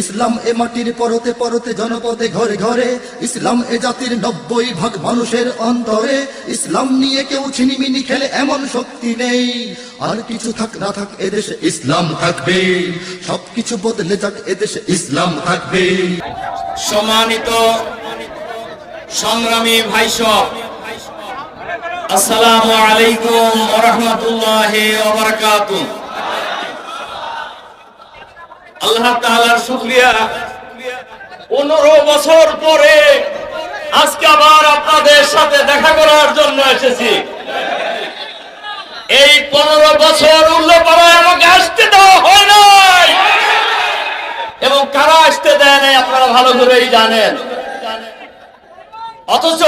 ইসলাম এ মাটির পরতে পরতে জনপদে ঘরে ঘরে, ইসলাম এ জাতির নব্বই ভাগ মানুষের অন্তরে, ইসলাম নিয়ে কেউ ছিনিমিনি খেলে এমন শক্তি নেই। আর কিছু থাক না থাক এদেশে ইসলাম থাকবে, সবকিছু বদলে যাক এদেশে ইসলাম থাকবে। সম্মানিত সংগ্রামী ভাই সব আসসালামু আলাইকুম রহমতুল্লাহ আল্লাহ তাআলার শুকরিয়া। পনেরো বছর পরে আজকে আবার আপনাদের সাথে দেখা করার জন্য এসেছি। এই পনেরো বছর উল্লপাড়ায় আমাকে আসতে দেওয়া হয় নাই। এবং কারা আসতে দেয় নাই আপনারা ভালো করেই জানেন। অথচ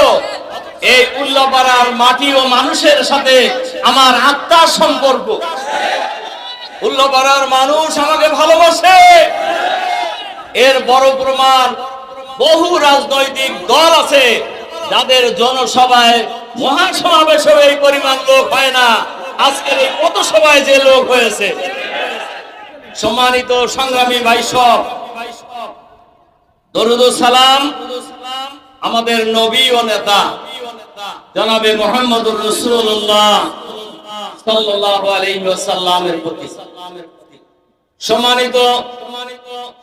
এই উল্লাপাড়ার মাটি ও মানুষের সাথে আমার আত্মার সম্পর্ক। উল্লাপাড়ার মানুষ আমাকে ভালোবাসে। এর বড় প্রমাণ, বহু রাজনৈতিক দল আছে যাদের জনসভায় মহাসমাবেশেও এই পরিমাণ লোক হয় না। আজকের এই কত সভায় যে লোক হয়েছে। সম্মানিত সংগ্রামী ভাই সব দরুদ সালাম আমাদের নবী ও নেতা, জনাবে মোহাম্মদুর রসুল্লাহ সাল্লাল্লাহু প্রতি। সম্মানিত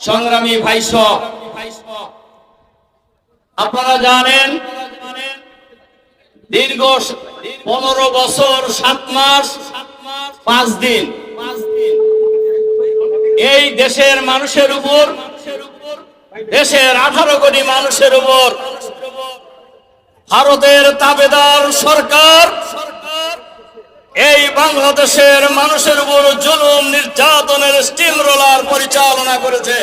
সংগ্রামী ভাই আপনারা জানেন, দীর্ঘ পনেরো বছর, সাত মাস, পাঁচ দিন। এই দেশের মানুষের উপর, দেশের আঠারো কোটি মানুষের উপর ভারতের তাবেদার সরকার এই বাংলাদেশের মানুষের উপর জুলুম, নির্যাতনের স্টিম রোলার পরিচালনা করেছে।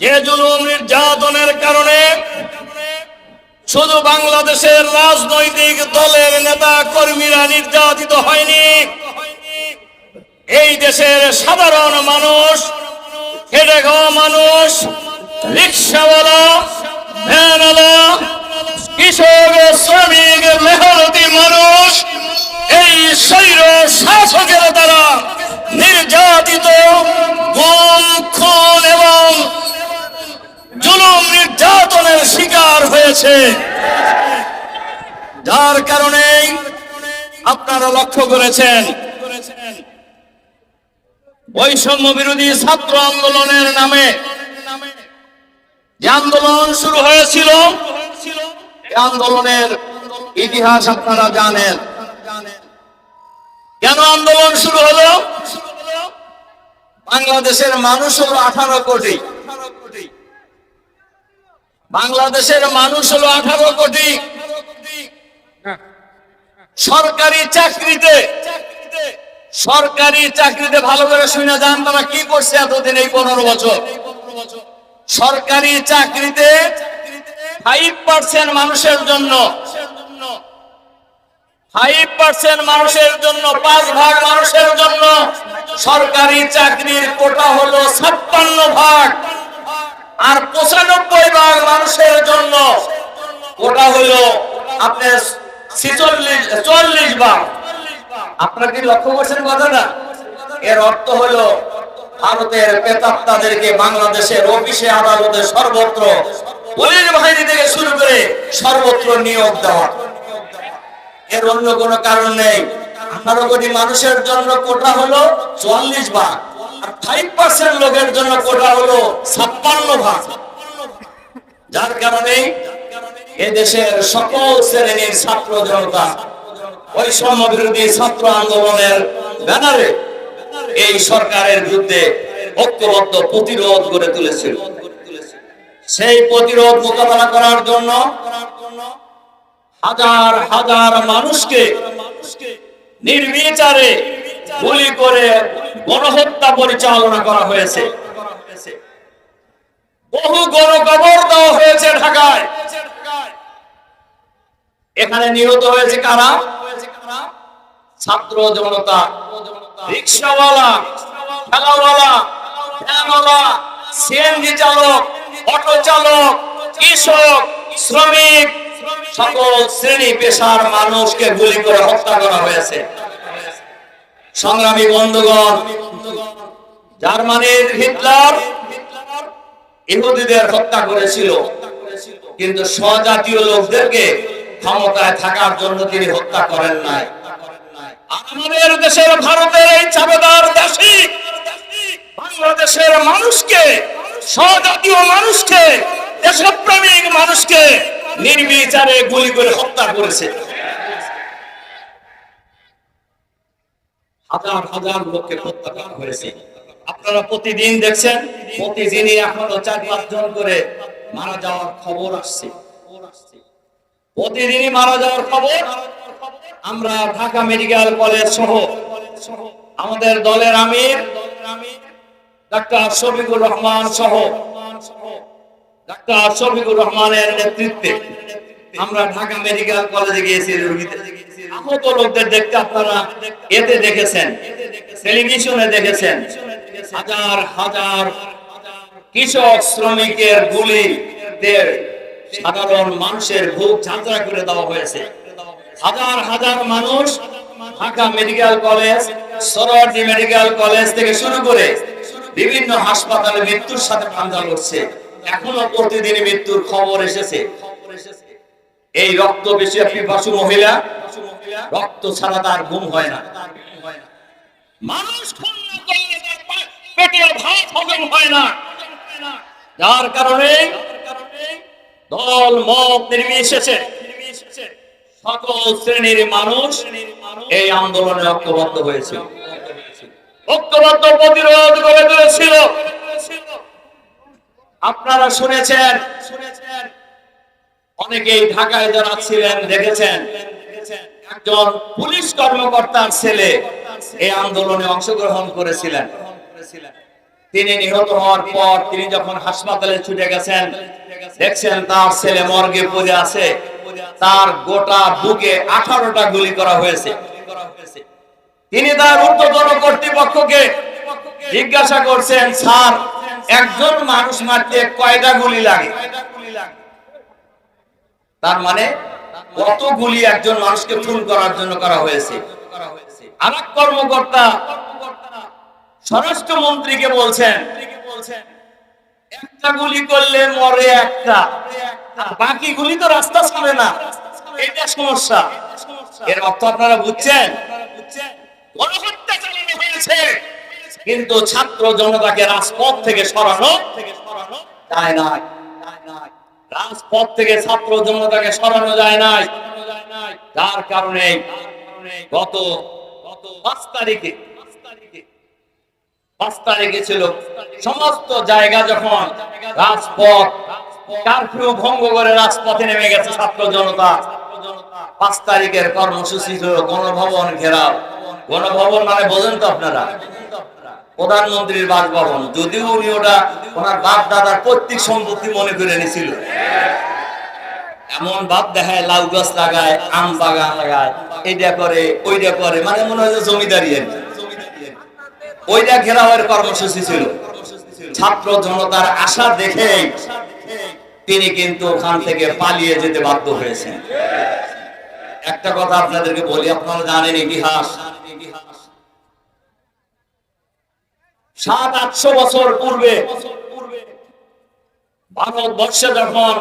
যে জুলুম, নির্যাতনের কারণে শুধু বাংলাদেশের রাজনৈতিক দলের নেতা কর্মীরা নির্যাতিত হয়নি, এই দেশের সাধারণ মানুষ খেটে খাওয়া মানুষ, রিক্সাওয়ালা, ভ্যানওয়ালা কৃষক শ্রমিক মেহনতি মানুষ, এই শৈর শাসকের দ্বারা নির্যাতিত এবং জুলুম নির্যাতনের শিকার হয়েছে। যার কারণে আপনারা লক্ষ্য করেছেন, বৈষম্য বিরোধী ছাত্র আন্দোলনের নামে যে আন্দোলন শুরু হয়েছিল আন্দোলনের ইতিহাস আপনারা জানেন। কেন আন্দোলন শুরু হলো? বাংলাদেশের মানুষ হলো আঠারো কোটি। বাংলাদেশের মানুষ হলো আঠারো কোটি। সরকারি চাকরিতে সরকারি চাকরিতে ভালো করে শুনে যান তারা কি করছে এতদিন এই পনেরো বছর। সরকারি চাকরিতে মানুষের জন্য। ফাইভ পার্সেন্ট মানুষের জন্য, পাঁচ ভাগ মানুষের জন্য সরকারি চাকরির কোটা হলো ছাপ্পান্ন ভাগ। আর পঁচানব্বই ভাগ মানুষের জন্য কোটা হলো আপনার চল্লিশ ভাগ। আপনারা কি লক্ষ্য করছেন কথাটা? এর অর্থ হলো ভারতের পেতাত্তাদেরকে বাংলাদেশের অফিসে আদালতে সর্বত্র পুলিশ বাহিনী থেকে শুরু করে সর্বত্র নিয়োগ দেওয়া। এর অন্য কোনো কারণ নেই। আঠারো কোটি মানুষের জন্য কোটা হলো চুয়াল্লিশ ভাগ, আর ফাইভ পার্সেন্ট লোকের জন্য কোটা হলো ছাপ্পান্ন ভাগ। যার কারণে এদেশের সকল শ্রেণির ছাত্র জনতা বৈষম্য বিরোধী ছাত্র আন্দোলনের ব্যানারে এই সরকারের বিরুদ্ধে ঐক্যবদ্ধ প্রতিরোধ গড়ে তুলেছিল। সেই প্রতিরোধ মোকাবেলা করার জন্য হাজার হাজার মানুষকে নির্বিচারে গুলি করে গণহত্যা পরিচালনা করা হয়েছে। বহু গণকবর দেওয়া হয়েছে ঢাকায়। এখানে নিহত হয়েছে কারা? ছাত্র জনতা, রিক্সাওয়ালা, ঠেলাওয়ালা সিএনজি চালক অটো চালক কৃষক, শ্রমিক, সকল শ্রেণি পেশার মানুষকে গুলি করে হত্যা করা হয়েছে। সংগ্রামী বন্ধুগণ, জার্মানির হিটলার ইহুদিদের হত্যা করেছিল, কিন্তু স্বজাতীয় লোকদেরকে ক্ষমতায় থাকার জন্য তিনি হত্যা করেন নাই। আমাদের দেশের ভারতের এই চাবেদার দেশি বাংলাদেশের মানুষকে স্বজাতীয় মানুষকে, দেশপ্রেমিক মানুষকে নির্বিচারে গুলি করে হত্যা করেছে। হাজার হাজার লোককে হত্যা করা হয়েছে। আপনারা প্রতিদিন দেখছেন, প্রতিদিনই এখনও চার পাঁচজন করে মারা যাওয়ার খবর আসছে। প্রতিদিনই মারা যাওয়ার খবর আমরা ঢাকা মেডিকেল কলেজ সহ আমাদের দলের আমির ডাক্তার শফিকুর রহমান সহ ডাক্তার শফিকুর রহমানের নেতৃত্বে আমরা ঢাকা মেডিকেল কলেজে গিয়েছি আহত লোকদের দেখতে আপনারা এতে দেখেছেন, টেলিভিশনে দেখেছেন, হাজার হাজার কৃষক শ্রমিকের গুলি সাধারণ মানুষের ভোগ যাত্রা করে দেওয়া হয়েছে। হাজার হাজার মানুষ Dhaka medical college, Suhrawardy medical college থেকে শুরু করে বিভিন্ন হাসপাতালে মৃত্যুর সাথে পাঞ্জা লড়ছে। এখনও প্রতিদিন মৃত্যুর খবর এসেছে। এই রক্ত বেশি পিপাসু মহিলা, রক্ত ছাড়া তার ঘুম হয় না। মানুষ পেটে ভাত হজম হয় না। যার কারণে দল, মত নির্বিশেষে সকল শ্রেণির মানুষ এই আন্দোলনে ঐক্যবদ্ধ হয়েছিল ঐক্যবদ্ধ প্রতিরোধ গড়ে তুলেছিল। আপনারা শুনেছেন অনেকেই ঢাকায় যারা ছিলেন, দেখেছেন। একজন পুলিশ কর্মকর্তার ছেলে এই আন্দোলনে অংশগ্রহণ করেছিলেন। তিনি নিহত হওয়ার পর তিনি যখন হাসপাতালে ছুটে গেছেন, দেখছেন তার ছেলে মর্গে পড়ে আছে। তার গোটা বুকে আঠারোটা গুলি করা হয়েছে। তিনি তার ঊর্ধ্বতন কর্তৃপক্ষকে জিজ্ঞাসা করছেন, স্যার, একজন মানুষ মারতে কয়টা গুলি লাগে? তার মানে কত গুলি একজন মানুষকে খুন করার জন্য করা হয়েছে? কর্মকর্তা স্বরাষ্ট্রমন্ত্রীকে বলছেন, একটা গুলি করলে মরে একটা বাকি গুলি তো রাস্তা ছাড়ে না। এটা সমস্যা। এর অর্থ আপনারা বুঝছেন? কিন্তু ছাত্র জনতাকে রাজপথ থেকে সরানো যায় না রাজপথ থেকে ছাত্র জনতাকে সরানো যায় নাই। যার কারণে গত গত পাঁচ তারিখে সমস্ত জায়গা যখন রাজপথ কারফিউ ভঙ্গ করে রাজপথে নেমে গেছে ছাত্র জনতা। পাঁচ তারিখের কর্মসূচি গণভবন ঘেরাও। গণভবন মানে বোঝেন তো আপনারা? প্রধানমন্ত্রীর বাসভবন। যদিও উনি ওটা ওনার বাপ দাদার পৈতৃক সম্পত্তি মনে করে নিয়েছিল এমন বাপ দেখায়, লাউ গাছ লাগায়, আম বাগান লাগায়, এইটা করে, ওইটা করে মানে মনে হয় যে জমিদারি আর। ওইটা ঘেরাওয়ের কর্মসূচি ছিল। ছাত্র জনতার আশা দেখে তিনি কিন্তু ওখান থেকে পালিয়ে যেতে বাধ্য হয়েছেন। একটা কথা আপনাদেরকে বলি, আপনারা জানেন ইতিহাস। সাত আটশো বছর পূর্বে ভারতবর্ষে যখন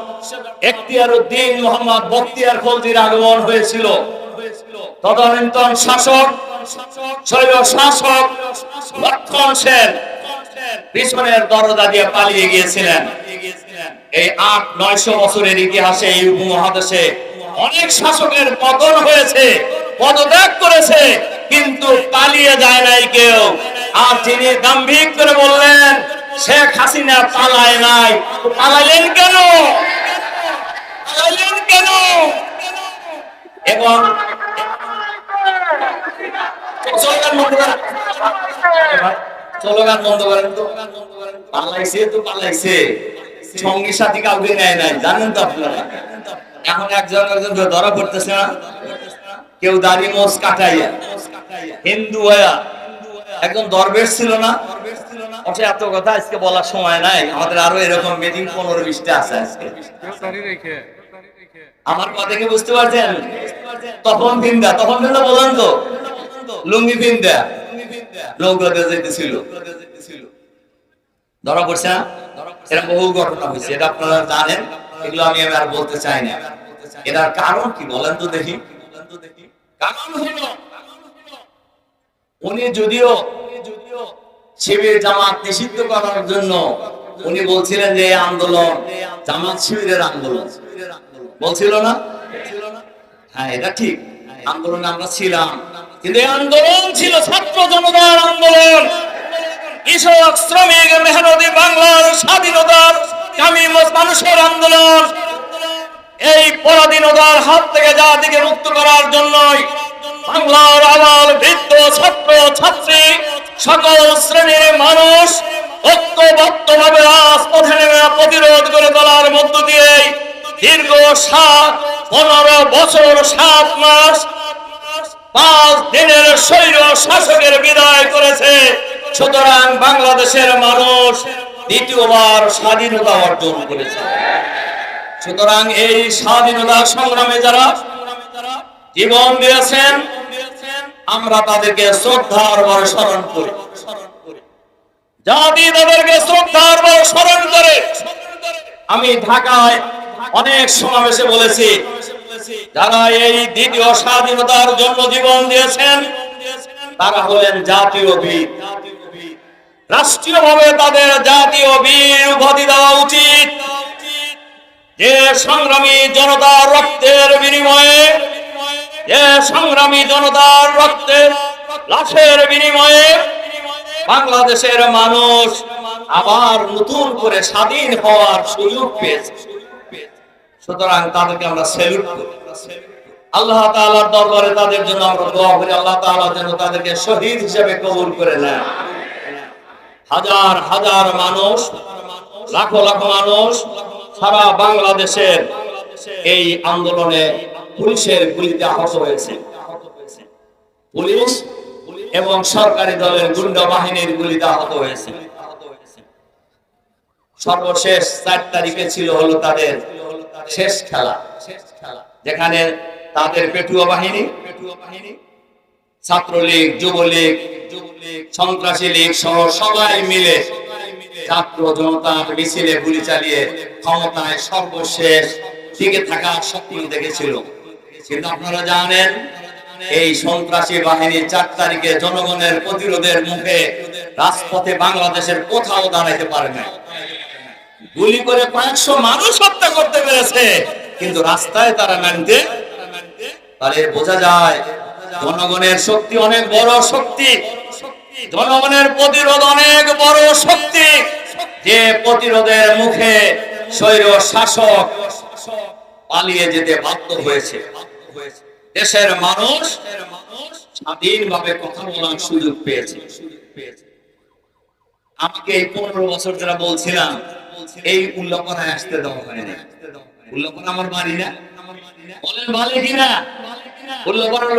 এখতিয়ার উদ্দিন মোহাম্মদ বখতিয়ার খলজির আগমন হয়েছিল, তদানীন্তন শাসক, শৈল শাসক লক্ষণ সেন পিছনের দরজা দিয়ে পালিয়ে গিয়েছিলেন। এই আট নয়শো বছরের ইতিহাসে এই উপমহাদেশে অনেক শাসকের পতন হয়েছে, পদত্যাগ করেছে, কিন্তু পালিয়ে যায় নাই কেউ। আর তিনি গাম্ভীর করে বললেন, শেখ হাসিনা পালায় নাই। তো পালাইলেন কেন? কেন? এবং বন্ধ করেন তো। নেয় নাই, জানেন তো এখন পড়তেছে না? কেউ দাড়ি মোষ কাটাইয়া, হিন্দু হইয়া একজন দরবেশ ছিল না। এত কথা আজকে বলার সময় নাই। আমাদের আরও এরকম মিটিং পনেরো বিশটা আছে আজকে। আমার কথা কি বুঝতে পারছেন? তখন ভিন্দা তখন ভিন্দা বলেন তো। লুঙ্গি ভিন্দা নৌকাতে যেতেছিল ধরা পড়ছে না? এরা বহু ঘটনা হয়েছে। এটা আপনারা জানেন। এগুলো আমি আর বলতে চাই না। এটার কারণ কি বলেন তো দেখি। কারণ হলো উনি যদিও শিবির জামাত নিষিদ্ধ করার জন্য উনি বলছিলেন যে আন্দোলন জামাত শিবিরের আন্দোলন। বলছিল না? হ্যাঁ এটা ঠিক। আন্দোলনে আমরা ছিলাম। কিন্তু আন্দোলন ছিল ছাত্র জনতার আন্দোলন। কৃষক, শ্রমিক, মেহনতি বাংলার স্বাধীনতার কামি মানুষের আন্দোলন। এই পরাধীনতার হাত থেকে জাতিকে মুক্ত করার জন্যই বাংলার আবাল বৃদ্ধ, ছাত্র, ছাত্রী, সকল শ্রেণির মানুষ ঐক্যবদ্ধভাবে রাজপথে নেমে প্রতিরোধ করে তোলার মধ্য দিয়ে দীর্ঘ সাত, পনেরো বছর, সাত মাস, পাঁচ দিনের শৈর শাসকের বিদায় করেছে। সুতরাং বাংলাদেশের মানুষ দ্বিতীয়বার স্বাধীনতা অর্জন করেছে। সুতরাং এই স্বাধীনতা সংগ্রামে যারা জীবন দিয়েছেন? আমরা তাদেরকে শ্রদ্ধার বড় স্মরণ করি। জাতি তাদেরকে শ্রদ্ধার বড় স্মরণ করে। আমি ঢাকায় অনেক সমাবেশে বলেছি, যারা এই দ্বিতীয় স্বাধীনতার জন্য জীবন দিয়েছেন, তারা হলেন জাতীয় বীর। রাষ্ট্রীয়ভাবে তাদের জাতীয় বীর উপাধি দেওয়া উচিত। যে সংগ্রামী জনতার রক্তের বিনিময়ে যে সংগ্রামী জনতার রক্তের লাশের বিনিময়ে বাংলাদেশের মানুষ আবার নতুন করে স্বাধীন হওয়ার সুযোগ পেয়েছে। সুতরাং তাদেরকে আমরা স্যালুট করি। আল্লাহ তাআলার দরবারে তাদের জন্য আমরা দোয়া করি। আল্লাহ তাআলা যেন তাদেরকে শহীদ হিসেবে কবুল করে নেন হাজার হাজার মানুষ, লাখো লাখো মানুষ সারা বাংলাদেশের এই আন্দোলনে পুলিশের গুলিতে আহত হয়েছে। পুলিশ এবং সরকারি দলের গুন্ডা বাহিনীর গুলিতে আহত হয়েছে। সর্বশেষ চার তারিখে ছিল হলো তাদের শেষ খেলা, যেখানে তাদের পেটুয়া বাহিনী, ছাত্রলীগ, যুবলীগ, সন্ত্রাসী লীগ সহ সবাই মিলে ছাত্র জনতার মিছিলে গুলি চালিয়ে ক্ষমতায় সর্বশেষ টিকে থাকার শক্তি দেখেছিল। কিন্তু আপনারা জানেন, এই সন্ত্রাসী বাহিনী চার তারিখে জনগণের প্রতিরোধের মুখে রাজপথে বাংলাদেশের কোথাও দাঁড়াইতে পারে না গুলি করে কয়েকশো মানুষ হত্যা করতে পেরেছে, কিন্তু রাস্তায় তারা নামতে তাহলে বোঝা যায়, জনগণের শক্তি অনেক বড় শক্তি। জনগণের প্রতিরোধ অনেক বড় শক্তি। যে প্রতিরোধের মুখে স্বৈর শাসক পালিয়ে যেতে বাধ্য হয়েছে। দেশের মানুষ স্বাধীনভাবে কথা বলার সুযোগ পেয়েছে। আমাকে এই পনেরো বছর যারা বলছিলাম, এই আসতে দেওয়া আমার বাড়ি না। বলেন ভালো কিনা?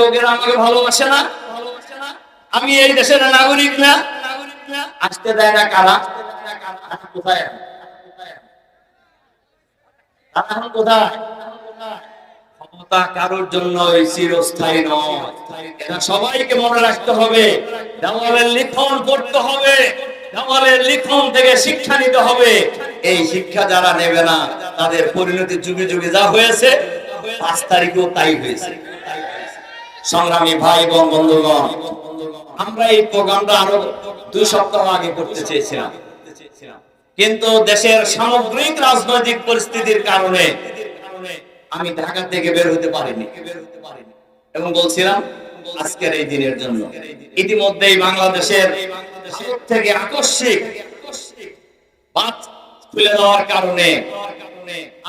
লোকেরা আমাকে ভালোবাসে না। আমি এই দেশের নাগরিক না। আসতে দেয় না কারা? কোথায়? তারা এখন কোথায়? ক্ষমতা কারোর জন্য চিরস্থায়ী নয়। সবাইকে মনে রাখতে হবে। লিখন করতে হবে। তাদের পরিণতি যুগে যুগে যা হয়েছে, পাঁচ তারিখেও তাই হয়েছে। সংগ্রামী ভাই বন্ধুগণ, আমরা এই প্রোগ্রামটা আরও দুই সপ্তাহ আগে করতে চেয়েছিলাম। কিন্তু দেশের সামগ্রিক রাজনৈতিক পরিস্থিতির কারণে আমি ঢাকা থেকে বের হতে পারিনি। এবং বলছিলাম, আজকের এই দিনের জন্য। ইতিমধ্যেই বাংলাদেশের থেকে আকস্মিক দেওয়ার কারণে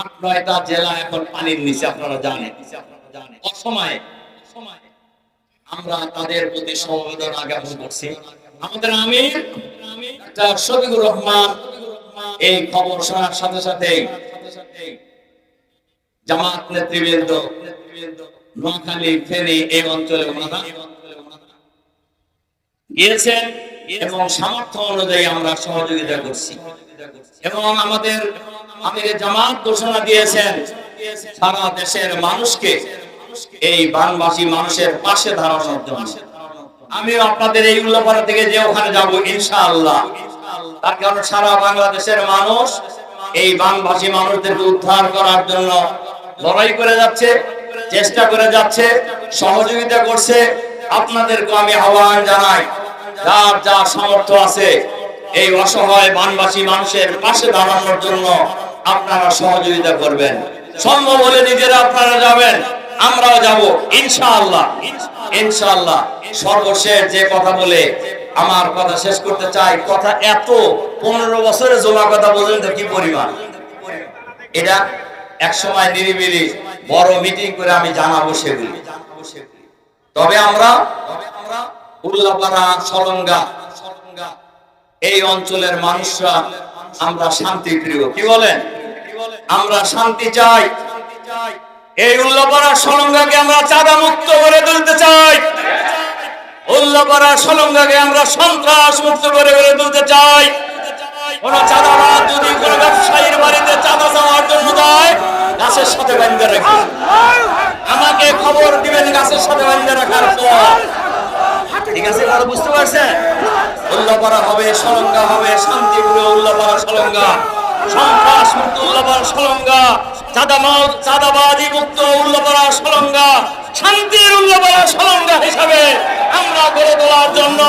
আট জেলা এখন পানির নিচে, আপনারা জানেন। অসময়ে আমরা তাদের প্রতি সমবেদনা জ্ঞাপন করছি। আমাদের আমির শফিকুর রহমান, এই খবর শোনার সাথে সাথে জামাত, নেতৃবৃন্দ, নোয়াখালী, ফেনী, এই অঞ্চলে গিয়েছেন এবং সামর্থ্য অনুযায়ী আমরা সহযোগিতা করছি। এবং আমাদের আমির জামাত ঘোষণা দিয়েছেন, সারা দেশের মানুষকে এই বানবাসী মানুষের পাশে দাঁড়ানোর জন্য। আমি আপনাদের এই উল্লাপাড়া থেকে যে ওখানে যাব, ইনশাআল্লাহ। তার কারণ সারা বাংলাদেশের মানুষ এই বাংলাভাষী মানুষদেরকে উদ্ধার করার জন্য লড়াই করে যাচ্ছে, চেষ্টা করে যাচ্ছে, সহযোগিতা করছে। আপনাদেরকে আমি আহ্বান জানাই, যার যা সামর্থ্য আছে, এই অসহায় বানবাসী মানুষের পাশে দাঁড়ানোর জন্য আপনারা সহযোগিতা করবেন। সম্ভব হলে নিজেরা আপনারা যাবেন, আমরাও যাব, ইনশাআল্লাহ। ইনশাআল্লাহ। সর্বশেষ যে কথা বলে আমার কথা শেষ করতে চাই, কথা এত পনেরো বছরে জমা কথা বললেন তো কি পরিমাণ? এটা এক সময় নিরিবিলি বড় মিটিং করে আমি জানাব সেগুলি। তবে আমরা উল্লাপাড়া, সলঙ্গা, এই অঞ্চলের মানুষরা আমরা শান্তি প্রিয় কি বলেন? আমরা শান্তি চাই। এই উল্লাপাড়া, সলঙ্গাকে আমরা চাঁদা মুক্ত করে তুলতে চাই। উল্লাপাড়া, সলঙ্গাকে আমরা সন্ত্রাস মুক্ত করে তুলতে চাই। কোন চাঁদাবাদ যদি কোন ব্যবসায়ীর বাড়িতে চাঁদা চাওয়ার জন্য যায় গাছের সাথে বান্ধে রাখি আমাকে খবর দিবেন গাছের সাথে বান্ধে রাখার পর। ঠিক আছে এবার বুঝতে পারছেন? উল্লাপাড়া হবে, সলঙ্গা হবে, শান্তিপুরে উল্লাপাড়া সলঙ্গা। সন্ত্রাস মুক্ত উল্লাপাড়া সলঙ্গা চাঁদাবাজি মুক্ত উল্লাপাড়া শান্তির উল্লাপাড়া সলঙ্গা হিসাবে তোলার জন্য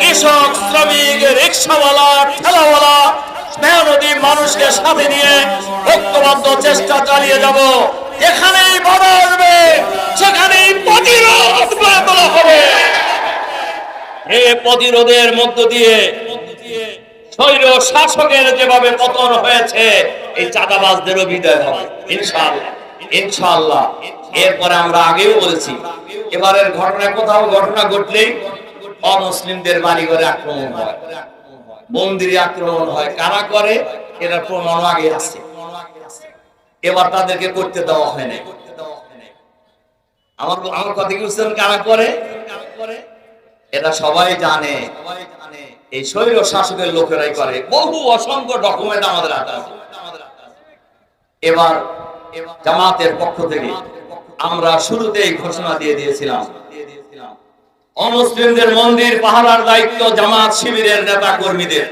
কৃষক, শ্রমিক, রিক্সাওয়ালা, ঠেলাওয়ালা মেহনতি মানুষকে সাথে নিয়ে ঐক্যবদ্ধ চেষ্টা চালিয়ে যাব। যেখানেই বাধা আসবে, সেখানেই প্রতিরোধ গড়ে হবে। এ প্রতিরোধের মধ্য দিয়ে স্বৈর শাসকের যেভাবে পতন হয়েছে, এই চাঁদাবাজদেরও বিদায় হবে। ইনশাআল্লাহ ইনশাআল্লাহ। এরপরে আমরা আগেও বলেছি, এবারের ঘটনা কোথাও ঘটনা ঘটলেই অমুসলিমদের বাড়ি ঘরে আক্রমণ হয়। মন্দিরে আক্রমণ হয়। কারা করে? এটা প্রমাণ আগে আছে। এবার তাদেরকে করতে দেওয়া হয় না আমার আমার কথা কি কারা করে? এটা সবাই জানে। এই শৈল শাসকের লোকেরাই করে। বহু অসংখ্য ডকুমেন্ট আমাদের হাতে আছে। এবার জামাতের পক্ষ থেকে আমরা শুরুতেই ঘোষণা দিয়ে দিয়েছিলাম। অমুসলিমদের মন্দির পাহারার দায়িত্ব জামাত শিবিরের নেতা কর্মীদের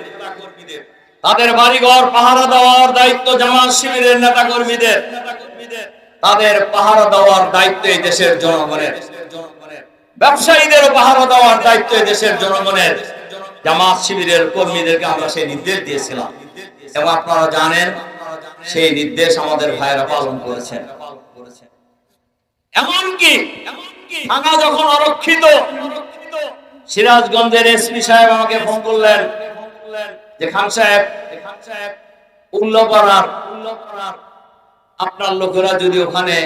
তাদের বাড়িঘর পাহারা দেওয়ার দায়িত্ব জামাত শিবিরের নেতা কর্মীদের তাদের পাহারা দেওয়ার দায়িত্ব এই দেশের জনগণের। ব্যবসায়ীদের পাহারা দেওয়ার দায়িত্ব এই দেশের জনগণের। জামাত শিবিরের কর্মীদেরকে আমরা সেই নির্দেশ দিয়েছিলাম। এবং আপনারা জানেন, সেই নির্দেশ আমাদের ভাইয়েরা পালন করেছেন। এমনকি থানা যখন অরক্ষিত, সিরাজগঞ্জের এসপি সাহেব আমাকে ফোন করলেন যে, খান সাহেব, উল্লপাড়ার আপনার লোকেরা যদি ওখানে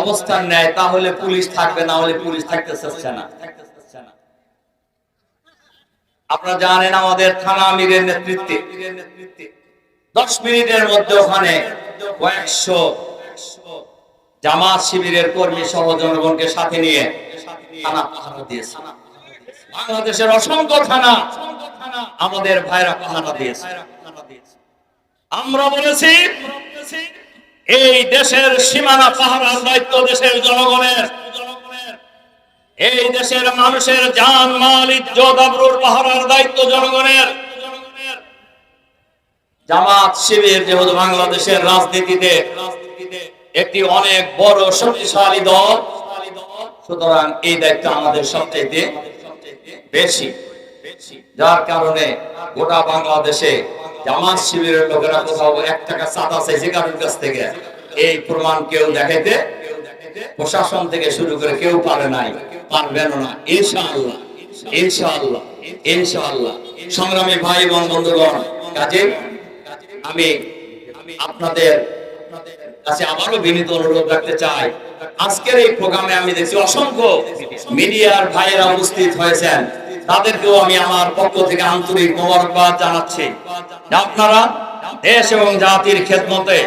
অবস্থান নেয়, তাহলে পুলিশ থাকবে, না হলে পুলিশ থাকতে চাচ্ছে না। আপনারা জানেন আমাদের থানা আমিরের নেতৃত্বে দশ মিনিটের মধ্যে ওখানে কয়েকশো জামাত শিবিরের কর্মী সহ জনগণকে সাথে নিয়ে থানা পাহারা দিয়েছে। বাংলাদেশের অসংখ্য থানা আমাদের ভাইরা পাহারা দিয়েছে। আমরা বলেছি, এই দেশের সীমানা পাহারার দায়িত্ব দেশের জনগণের। এই দেশের মানুষের জান, মাল, ইজ্জত, আবরুর পাহারার দায়িত্ব জনগণের। জামাত শিবির যেহেতু বাংলাদেশের রাজনীতিতে একটি অনেক বড় শক্তিশালী দল, সুতরাং এই দায়িত্ব আমাদের সবচেয়ে বেশি। যার কারণে গোটা বাংলাদেশে জামাত শিবিরের লোকেরা কোথাও এক টাকা চাঁদা চাইছে কারোর কাছ থেকে। এই প্রমাণ কেউ দেখাইতে, প্রশাসন থেকে শুরু করে কেউ পারে নাই। পারবেন না। ইনশাআল্লাহ ইনশাআল্লাহ ইনশাআল্লাহ। সংগ্রামী ভাই এবং বন্ধুগণ কাজে আমি আপনাদের কাছে আবারও বিনীত অনুরোধ রাখতে চাই। আজকের এই প্রোগ্রামে আমি দেখছি অসংখ্য মিডিয়ার ভাইয়েরা উপস্থিত হয়েছেন। তাদেরকেও আমি আমার পক্ষ থেকে আন্তরিক মোবারকবাদ জানাচ্ছি। আপনারা দেশ এবং জাতির খেদমতে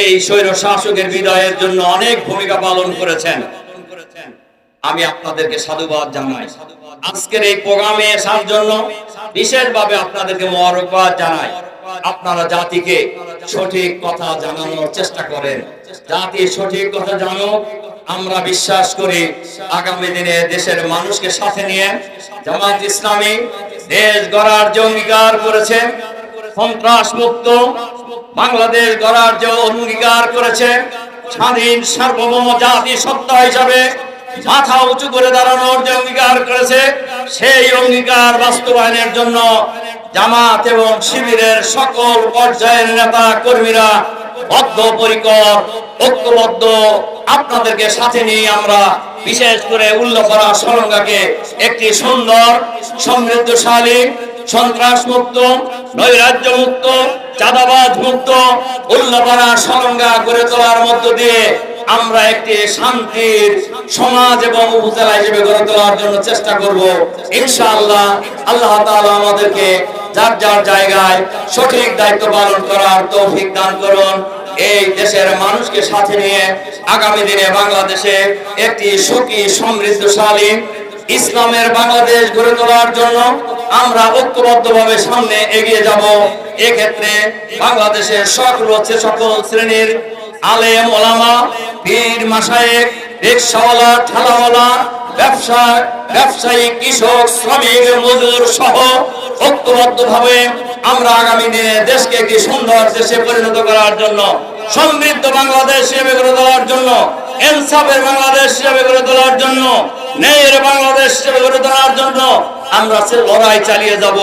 এই স্বৈর শাসকের বিদায়ের জন্য অনেক ভূমিকা পালন করেছেন। আমি আপনাদেরকে সাধুবাদ জানাই। আজকের এই প্রোগ্রামে আসার জন্য বিশেষভাবে আপনাদেরকে মোবারকবাদ জানাই। আপনারা জাতিকে সঠিক কথা জানানোর চেষ্টা করেন। জাতি সঠিক কথা জানো আমরা বিশ্বাস করি আগামী দিনে দেশের মানুষকে সাথে নিয়ে জামাত ইসলামী দেশ গড়ার যে অঙ্গীকার করেছে সন্ত্রাস মুক্ত বাংলাদেশ গড়ার যে অঙ্গীকার করেছে, স্বাধীন সার্বভৌম জাতি সত্তা হিসাবে মাথা উঁচু করে দাঁড়ানোর যে অঙ্গীকার করেছে, সেই অঙ্গীকার বাস্তবায়নের জন্য জামাত এবং শিবিরের সকল পর্যায়ের নেতা কর্মীরা বদ্ধপরিকর, ঐক্যবদ্ধ। আপনাদেরকে সাথে নিয়ে আমরা বিশেষ করে উল্লখরা সরঙ্গাকে একটি সুন্দর, সমৃদ্ধশালী সন্ত্রাস মুক্ত নৈরাজ্য মুক্ত চাঁদাবাজ মুক্ত উল্লখরা সরঙ্গা গড়ে তোলার মধ্য দিয়ে আমরা একটি শান্তির সমাজ এবং উপজেলা হিসেবে গড়ে তোলার জন্য চেষ্টা করব। ইনশাআল্লাহ আল্লাহ তাআলা আমাদেরকে যার যার জায়গায় সঠিক দায়িত্ব পালন করার তৌফিক দান করুন। এই দেশের মানুষকে সাথে নিয়ে আগামী দিনে বাংলাদেশে একটি সুখী, সমৃদ্ধশালী ইসলামের বাংলাদেশ গড়ে তোলার জন্য আমরা ঐক্যবদ্ধভাবে সামনে এগিয়ে যাব। এক্ষেত্রে বাংলাদেশের সকল হচ্ছে সকল শ্রেণির আলেম ওলামা, পীর মাসায়েক রিক্সাওয়ালা, ঠেলাওয়ালা ব্যবসা ব্যবসায়ী, কৃষক, শ্রমিক মজুর সহ ঐক্যবদ্ধভাবে আমরা আগামী দিনে দেশকে একটি সুন্দর দেশে পরিণত করার জন্য, সমৃদ্ধ বাংলাদেশ হিসেবে গড়ে তোলার জন্য, ইনসাফের বাংলাদেশ হিসেবে গড়ে তোলার জন্য, ন্যায়ের বাংলাদেশ হিসেবে গড়ে তোলার জন্য আমরা সে লড়াই চালিয়ে যাব।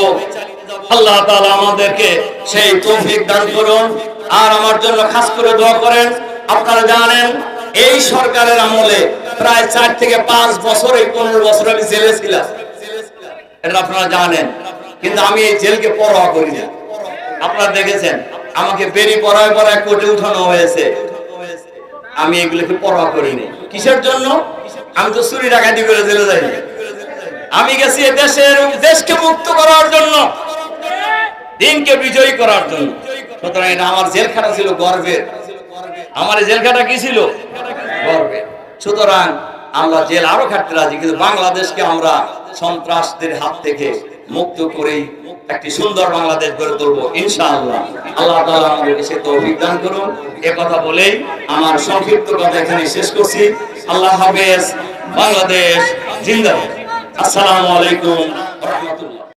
আল্লাহ তাআলা আমাদেরকে সেই তৌফিক দান করুন। আর আমার জন্য খাস করে দোয়া করেন। আপনারা জানেন, এই সরকারের আমলে প্রায় চার থেকে পাঁচ বছর এই পনেরো বছর আমি জেলে ছিলাম। এটা আপনারা জানেন, কিন্তু আমি এই জেলকে পরোয়া করি না। আপনারা দেখেছেন, আমাকে বেরি পড়ায় পড়ায় কোর্টে উঠানো হয়েছে। আমি এগুলোকে পরোয়া করিনি কিসের জন্য? আমি তো চুরি ডাকাতি করে জেলে যাই আমি গেছি দেশের, দেশকে মুক্ত করার জন্য, দিনকে বিজয়ী করার জন্য। সুতরাং এটা আমার জেলখানা ছিল গর্বের আমার জেলখানা কি ছিল? গর্বের সুতরাং আমরা জেল আরও খাটতে রাজি, কিন্তু বাংলাদেশকে আমরা সন্ত্রাসদের হাত থেকে মুক্ত করেই একটি সুন্দর বাংলাদেশ গড়ে তুলবো, ইনশাআল্লাহ। আল্লাহ তাআলা আমাদেরকে সে তৌফিক দান করুন। এ কথা বলেই আমার সংক্ষিপ্ত কথা এখানে শেষ করছি। আল্লাহ হাফেজ, বাংলাদেশ জিন্দাবাদ। আসসালামু আলাইকুম রাহমাতুল্লাহ।